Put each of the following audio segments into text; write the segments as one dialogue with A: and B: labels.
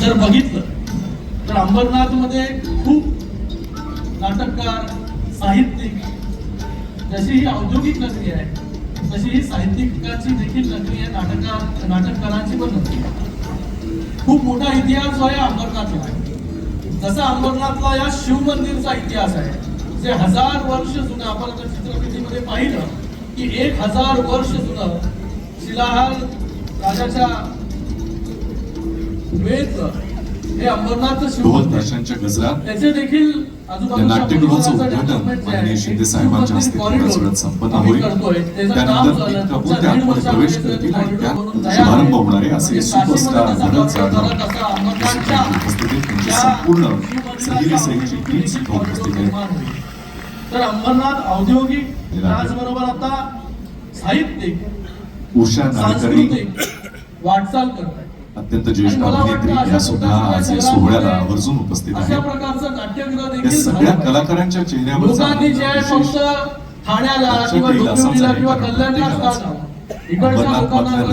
A: जर बघितलं तर अंबरनाथमध्ये खूप नाटककार साहित्यिक जशी ही औद्योगिक नगरी आहे तशी ही साहित्यिकाची देखील नगरी आहे नाटककार नाटककारांची पण नगरी आहे. खूप मोठा इतिहास जो आहे अंबरनाथला आहे. जसा अंबरनाथला या शिव मंदिरचा इतिहास आहे जे हजार वर्ष जुनं आपण आता चित्रफितीमध्ये पाहिलं की एक हजार वर्ष जुनं शिलाहार राजाच्या हे अंबरनाथचं
B: गजरात
A: त्याचे देखील
B: या नाट्यगृहाचं उद्घाटन माननीय शिंदे साहेबांच्या हस्ते थोड्याच वेळात संपन्न होईल त्यानंतर आतमध्ये प्रवेश करतील आणि त्यात शुभारंभ. होणार आहे असे सुपरस्टार भरत जाधव उपस्थितीत त्यांची संपूर्ण सहितची टीम सुद्धा उपस्थित आहे.
A: तर अंबरनाथ औद्योगिक त्याचबरोबर आता साहित्यिक
B: उषा
A: वाटचाल करत आहे
B: अत्यंत ज्येष्ठ अभिनेत्री या सुद्धा आज या सोहळ्याला आवर्जून उपस्थित आहेत
A: नाट्यगृह
B: या सगळ्या. कलाकारांच्या चेहऱ्यावर
A: आहे
B: आहे.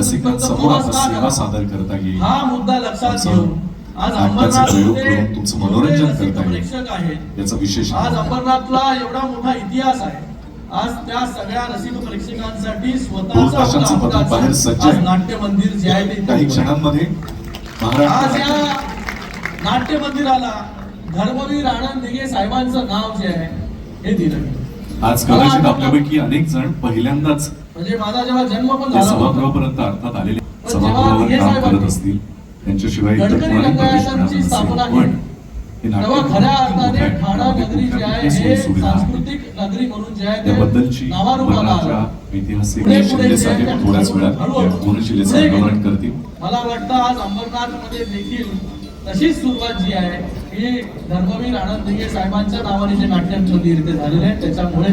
B: सेवा
A: करावा?
B: सादर करता येईल
A: हा
B: नाटकाचे प्रयोग करून तुमचं मनोरंजन करता येईल. याचा विशेष
A: आज
B: आहे.
A: अंबरनाथला एवढा मोठा इतिहास आहे आज त्या सगळ्या रसिक प्रेक्षकांसाठी स्वतःचं
B: आहे.
A: नाट्य मंदिर जे आहे ते
B: काही क्षणांमध्ये
A: आज या नाट्य मंदिराला धर्मवीर आनंद दिघे साहेबांचं नाव जे आहे हे दिलं.
B: आज कदाचित आपल्यापैकी अनेक जण पहिल्यांदाच
A: म्हणजे माझा जेव्हा जन्म पण झाला
B: सभागृहापर्यंत अर्थात आलेले सभागृहावर काम करत असतील त्यांच्याशिवाय
A: गडकरी
B: नसेल.
A: स्थापना केली. खऱ्या अर्थाने ठाणा नगरी जी आहे हे. सांस्कृतिक नगरी म्हणून जे आहे
B: त्याबद्दलची. ऐतिहासिक थोड्याच वेळात करतील
A: मला वाटतं आज अंबरनाथमध्ये देखील तशीच सुरुवात जी आहे ही धर्मवीर आनंद दिघे साहेबांच्या नावाने जे नाट्य मंदिर इथे झालेलं आहे त्याच्यामुळे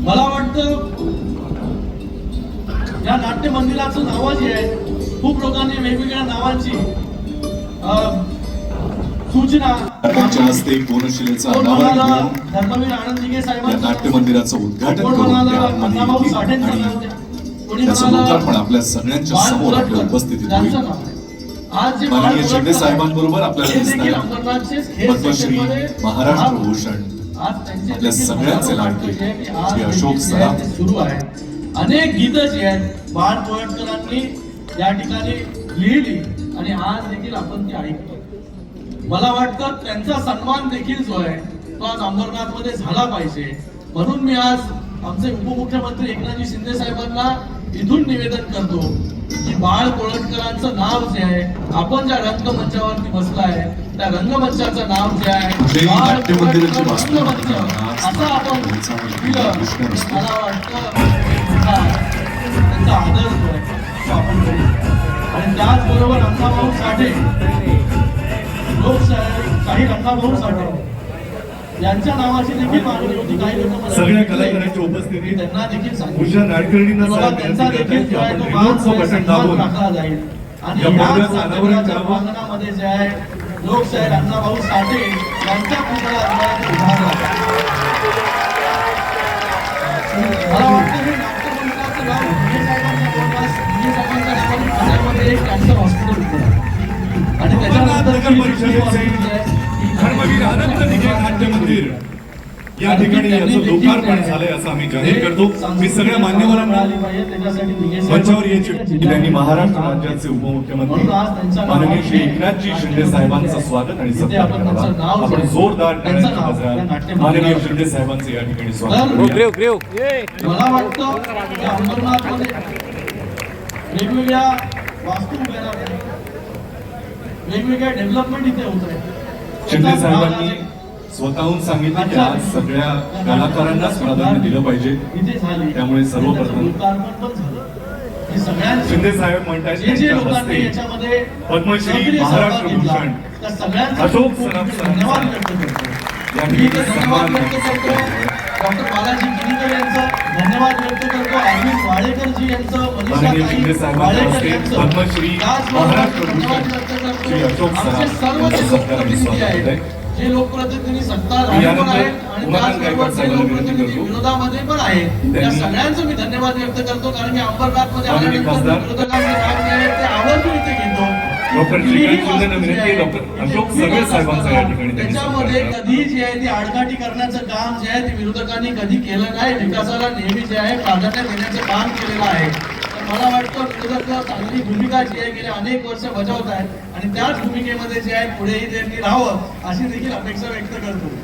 A: मला वाटतं या नाट्य मंदिराचं नाव जे आहे खूप लोकांनी वेगवेगळ्या नावांची सूचना
B: त्यांच्या हस्ते कोनशिलेचं नाट्य मंदिराचं उद्घाटन करून त्याचं लोकार्पण आपल्या सगळ्यांच्या समोर आपल्या उपस्थितीत होईल. माननीय शिंदे साहेबांबरोबर आपल्याला पद्मश्री महाराष्ट्र
A: भाग-
B: भूषण आपल्या सगळ्यांचे लाडके श्री अशोक सराफ.
A: सुरू आहे अनेक गीतं जी आहेत बाळ कोळटकरांनी या ठिकाणी लिहिली आणि आज देखील आपण ती ऐकतो. मला वाटतं त्यांचा सन्मान देखील जो आहे तो आज अंबरनाथमध्ये झाला पाहिजे म्हणून मी आज आमचे उपमुख्यमंत्री एकनाथजी शिंदे साहेबांना इथून निवेदन करतो की बाळ कोळटकरांचं नाव जे आहे आपण ज्या रंगमंचावरती बसलाय त्या रंगमंचाचं नाव जे आहे रंगमंच. असं आपण दिलं. मला वाटतं त्यांचा आदर जो आहे तो आपण आणि त्याचबरोबर अण्णाभाऊ साठे लोकशाही अण्णाभाऊ साठे यांच्या नावाची देखील मागणी होती काही लोक मला
C: सगळ्या. कलाकारांची उपस्थिती.
A: त्यांना देखील सांगितलं. त्यांचा देखील टाकला जाईल आणि. प्रांगणामध्ये जे आहे अण्णाभाऊ साठे यांचा पुतळा जो आहे तो उभारला जाईल. मला
C: नगर परिषदेचे धर्मवीर आनंद दिघे नाट्य मंदिर? या ठिकाणी याचं लोकार्पण झालंय असं आम्ही जाहीर करतो. मी सगळ्या मान्यवरांना मंचावर यायची त्यांनी महाराष्ट्र राज्याचे उपमुख्यमंत्री माननीय श्री एकनाथजी शिंदे साहेबांचं स्वागत आणि सत्कार करावा आपण जोरदार माननीय शिंदे साहेबांचं या ठिकाणी स्वागत.
A: मला वाटतं वेगवेगळ्या वास्तू. वेगवेगळ्या डेव्हलपमेंट इथे होत आहे
B: शिंदे साहेबांनी स्वतःहून सांगितलं की आज सगळ्या कलाकारांनाच प्राधान्य दिलं पाहिजे. त्यामुळे सर्वप्रथम
A: हे सगळ्यांचे
C: शिंदे साहेब म्हणतात पद्मश्री, महाराष्ट्र भूषण, अशोक सन्मान
A: डॉक्टर बालाजी गिरीकर यांचा धन्यवाद व्यक्त करतो. अरविंद वाडेकरजी यांचं मनीषा वाडेकर धन्यवाद व्यक्त करतो. आमचे सर्व जे लोकप्रतिनिधी आहेत. लोकप्रतिनिधी सत्ता पण आहेत आणि त्याचबरोबर जे लोकप्रतिनिधी. विरोधामध्ये पण आहेत त्या सगळ्यांचं मी धन्यवाद व्यक्त करतो कारण की अंबरनाथमध्ये
C: माननीय
A: आल्यानंतर. विरोधकांचे नाव आहे ते आवर्जून इथे घेतो.
C: डॉक्टर
A: कुठलीही
C: श्रीकांत शिंदे
A: वास्तू जी
C: विनंती
A: आहे,
C: डॉक्टर. अशोक
A: कुठलीही
C: सगळे
A: वास्तू
C: साहेबांचं या ठिकाणी त्यांनी
A: त्याच्यामध्ये. कधी जे आहे ती आडकाठी करण्याचं काम जे आहे ते विरोधकांनी कधी केलं नाही. विकासाला नेहमी जे आहे प्राधान्य देण्याचं काम केलेलं आहे. तर मला वाटतं विरोधक चांगली भूमिका जी आहे गेल्या अनेक वर्ष बजावत आहेत. आणि त्याच भूमिकेमध्ये जे आहे पुढेही त्यांनी राहावं अशी देखील अपेक्षा व्यक्त करतो.